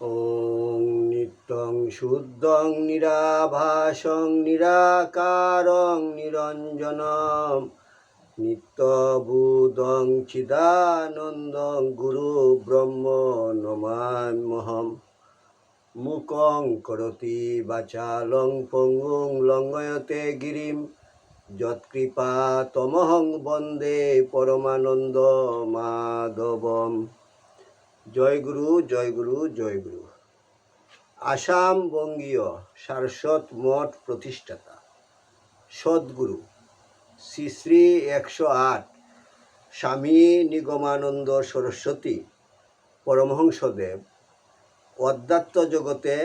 ওং নিত্যং শুদ্ধং নিরাভাসং নিরাকারং নিরঞ্জনম নিত্যবুদং চিদানন্দং গুরু ব্রহ্ম নমান্মহম মুকং করতি বাচালং পঙ্গুং লঙ্গয়তে গিরিম। যৎকৃপা তমহং বন্দে পরমানন্দ মাধবম। জয় গুরু জয় গুরু জয় গুরু। আসাম বঙ্গীয় সারস্বত মঠ প্রতিষ্ঠাতা, সদ্গুরু, শ্রী শ্রী একশো আট স্বামী নিগমানন্দ সরস্বতী পরমহংসদেব, অধ্যাত্ম জগতে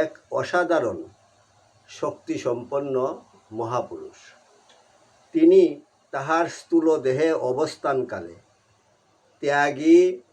এক অসাধারণ শক্তিসম্পন্ন মহাপুরুষ। তিনি তাহার স্থূল দেহে অবস্থানকালে ত্যাগী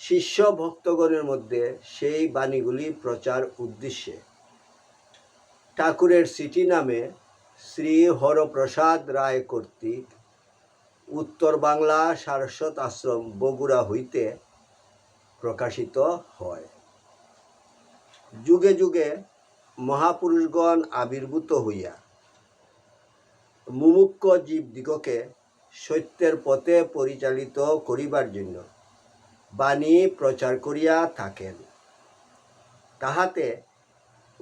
শিষ্য ভক্তগণের মধ্যে সেই বাণীগুলি প্রচার উদ্দেশ্যে। ঠাকুরের সিটি নামে শ্রী হরপ্রসাদ রায় কর্তৃক উত্তর বাংলা সারস্বত আশ্রম বগুড়া হইতে প্রকাশিত হয়। যুগে যুগে মহাপুরুষগণ আবির্ভূত হইয়া মুমুক্ষ জীবদিগকে সত্যের পথে পরিচালিত করিবার জন্য বাণী প্রচার করিয়া থাকেন। তাহাতে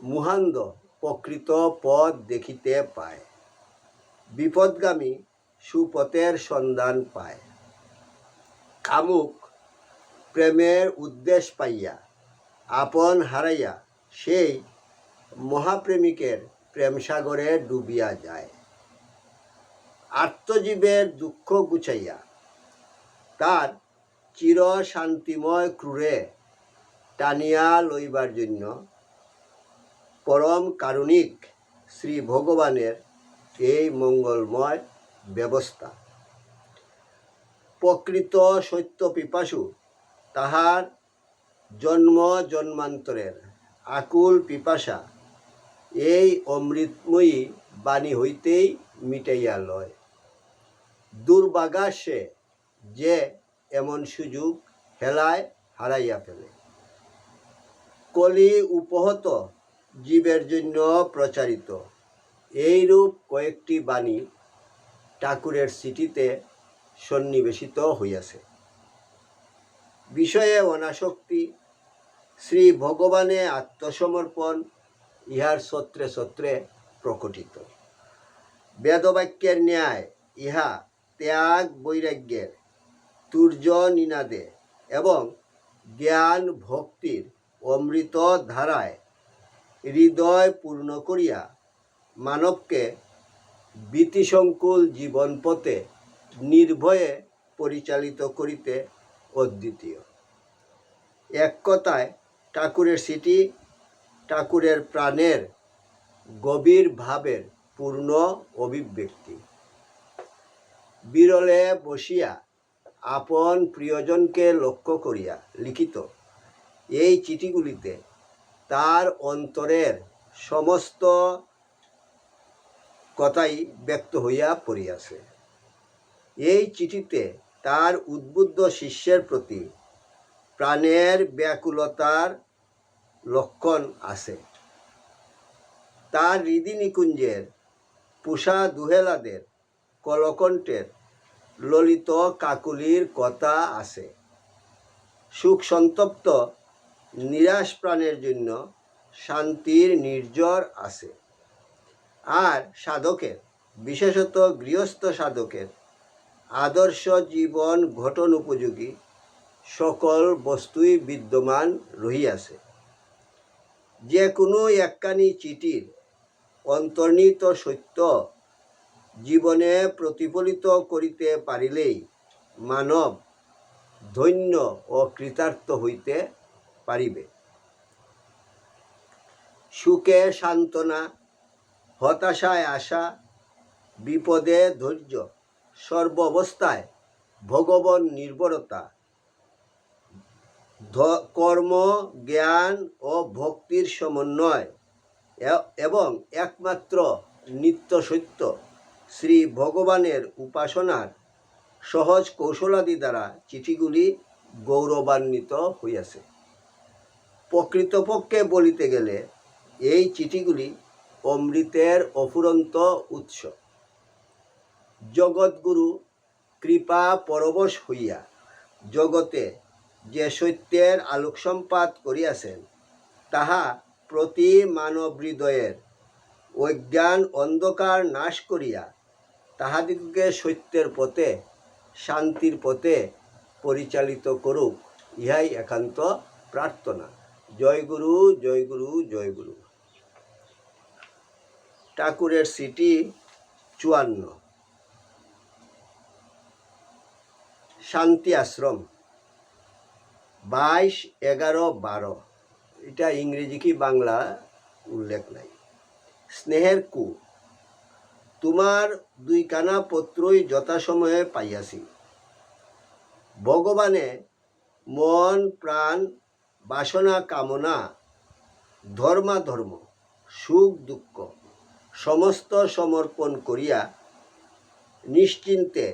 মুহান্দ প্রকৃত পথ দেখিতে পায়। বিপদগামী সুপথের সন্ধান পায়। কামুক প্রেমের উদ্দেশ পাইয়া, আপন হারাইয়া সেই মহাপ্রেমিকের প্রেমসাগরে ডুবিয়া যায়। আত্মজীবের দুঃখ গুছাইয়া তার চির শান্তিময় ক্রুরে টানিয়া লইবার জন্য পরম কারুণিক শ্রী ভগবানের এই মঙ্গলময় ব্যবস্থা। প্রকৃত সত্য পিপাসু তাহার জন্ম জন্মান্তরের আকুল পিপাসা এই অমৃতময়ী বাণী হইতেই মিটাইয়া লয়। দুর্বাগা সে যে এমন সুযোগ হেলায় হারাইয়া ফেলে। কলি উপহত জীবের জন্য প্রচারিত। এইরূপ কয়েকটি বাণী ঠাকুরের সিটিতে সন্নিবেশিত হইয়াছে। বিষয়ে অনাসক্তি, শ্রী ভগবানে আত্মসমর্পণ ইহার সত্রে সত্রে প্রকটিত। বেদবাক্যের ন্যায় ইহা ত্যাগ বৈরাগ্যের তুর্য নিনাদে এবং জ্ঞান ভক্তির অমৃত ধারায় হৃদয় পূর্ণ করিয়া মানবকে ভীতিসংকুল জীবন পথে নির্ভয়ে পরিচালিত করিতে অদ্বিতীয়। এক কথায়, ঠাকুরের সিটি ঠাকুরের প্রাণের গভীর ভাবের পূর্ণ অভিব্যক্তি। বিরলে বসিয়া আপন প্রিয়জনকে লক্ষ্য করিয়া লিখিত এই চিঠিগুলিতে তার অন্তরের সমস্ত কথাই ব্যক্ত হইয়া পড়িয়াছে। এই চিঠিতে তার উদ্বুদ্ধ শিষ্যের প্রতি প্রাণের ব্যাকুলতার লক্ষণ আছে। তার হৃদি নিকুঞ্জের পুষা দুহেলাদের কলকণ্ঠের ললিত কাকুলির কথা আছে। সুখ সন্তপ্ত, নিরাশ প্রাণের জন্য শান্তির নির্জর আছে। আর সাধকের, বিশেষত গৃহস্থ সাধকের, আদর্শ জীবন ঘটন উপযোগী সকল বস্তুই বিদ্যমান রহিয়াছে। যে কোনো একখানি চিঠির অন্তর্নিহিত সত্য জীবনে প্রতিফলিত করিতে পারিলেই মানব ধন্য ও কৃতার্থ হইতে পারিবে। সুখে সান্ত্বনা, হতাশায় আশা, বিপদে ধৈর্য, সর্বাবস্থায় ভগবান নির্ভরতা কর্ম, জ্ঞান ও ভক্তির সমন্বয় এবং একমাত্র নিত্য সত্য। শ্রী ভগবানের উপাসনার সহজ কৌশলাদি দ্বারা চিঠিগুলি গৌরবান্বিত হইয়াছে। প্রকৃতপক্ষে বলিতে গেলে এই চিঠিগুলি অমৃতের অফুরন্ত উৎস। জগৎগুরু কৃপা পরবশ হইয়া জগতে যে সত্যের আলোকসম্পাত করিয়াছেন, তাহা প্রতি মানব হৃদয়ের অজ্ঞান অন্ধকার নাশ করিয়া তাহাদিগকে সত্যের পথে, শান্তির পথে পরিচালিত করুক, ইহাই একান্ত প্রার্থনা। জয় গুরু জয় গুরু জয় গুরু। ঠাকুরের সিটি চুয়ান্ন। শান্তি আশ্রম। বাইশ, এগারো, বারো। এটা ইংরেজি কি বাংলা? উল্লেখ নাই। স্নেহের কু তোমার দুই কানা পত্রই যথাসময়ে পাইয়াছি। ভগবানে মন, প্রাণ, বাসনা, কামনা, ধর্মাধর্ম, সুখ, দুঃখ সমস্ত সমর্পণ করিয়া নিশ্চিন্তে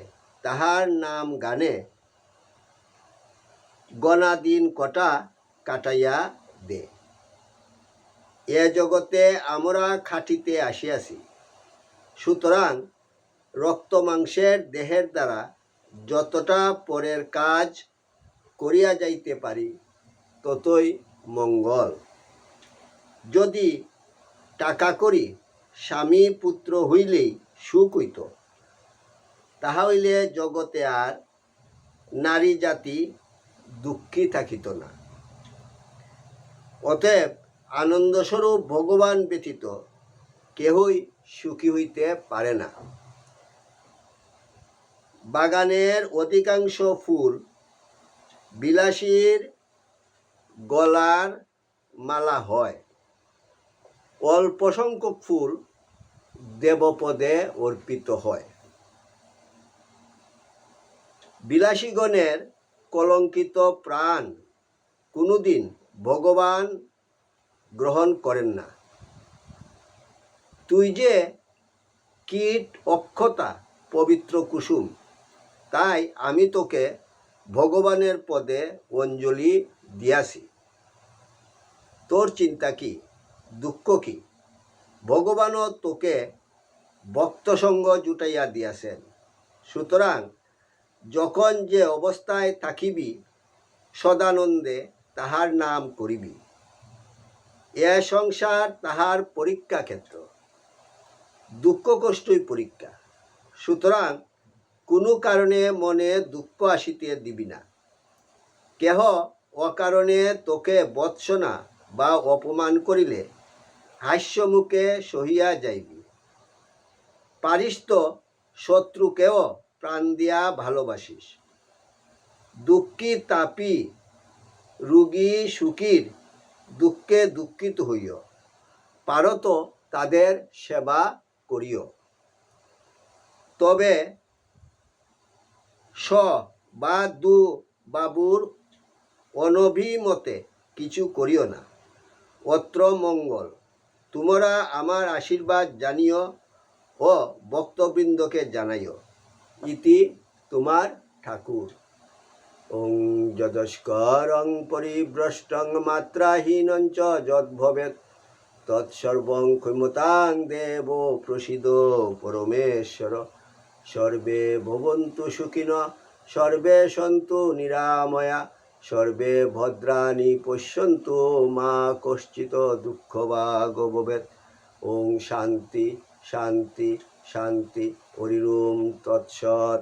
তাহার নাম গানে গণা দিন কটা কাটাইয়া দে। এ জগতে আমরা খাটিতে আসিয়াছি। সুতরাং রক্ত মাংসের দেহের দ্বারা যতটা পরের কাজ করিয়া যাইতে পারি, ততই মঙ্গল। যদি টাকা করি, স্বামী পুত্র হইলেই সুখ হইত। তাহা হইলে জগতে আর নারী জাতি দুঃখী থাকিত না। অতএব আনন্দস্বরূপ ভগবান ব্যতীত কেহই সুখী হইতে পারে না। বাগানের অধিকাংশ ফুল বিলাসীর গলার মালা হয়। অল্প সংখ্যক ফুল দেবপদে অর্পিত হয়। বিলাসীগণের কলঙ্কিত প্রাণ কোনোদিন ভগবান গ্রহণ করেন না। তুই যে কীট অক্ষতা পবিত্র কুসুম, তাই আমি তোকে ভগবানের পদে অঞ্জলি দিয়াছি। তোর চিন্তা কি, দুঃখ কি? ভগবানও তোকে ভক্তসঙ্গ জুটাইয়া দিয়াছেন। সুতরাং যখন যে অবস্থায় থাকিবি, সদানন্দে তাহার নাম করিবি। এ সংসার তাহার পরীক্ষা ক্ষেত্র দুঃখ কষ্টই পরীক্ষা। সুতরাং কোনো কারণে মনে দুঃখ আসিতে দিবি না। কেহ অকারণে তোকে বৎসনা বা অপমান করিলে হাস্যমুখে সহিয়া যাইবি। পারিস তো শত্রুকেও প্রাণ দিয়া ভালোবাসিস। দুঃখী তাপি, রুগী সুখীর দুঃখে দুঃখিত হইও। পারত তাদের সেবা করিও। তবে স বা দু বাবুর অনভিমতে কিছু করিও না। অত্র মঙ্গল, তোমরা আমার আশীর্বাদ জানিও ও ভক্তবৃন্দকে জানাইও। ইতি তোমার ঠাকুর। যদস্করং পরিভ্রষ্টং মাত্রাহীনং চ যদ্ভবেৎ। তৎসর্বং ক্ষমতাং দেব প্রসিদ পরমেশ্বর। সর্বে ভবন্তু সুখিন, সর্বে সন্তু নিরাময়া, সর্বে ভদ্রাণি পশ্যন্তু মা কশ্চিত দুঃখ বা ভবেৎ। ওং শান্তি শান্তি শান্তি হরিরোম তৎসৎ।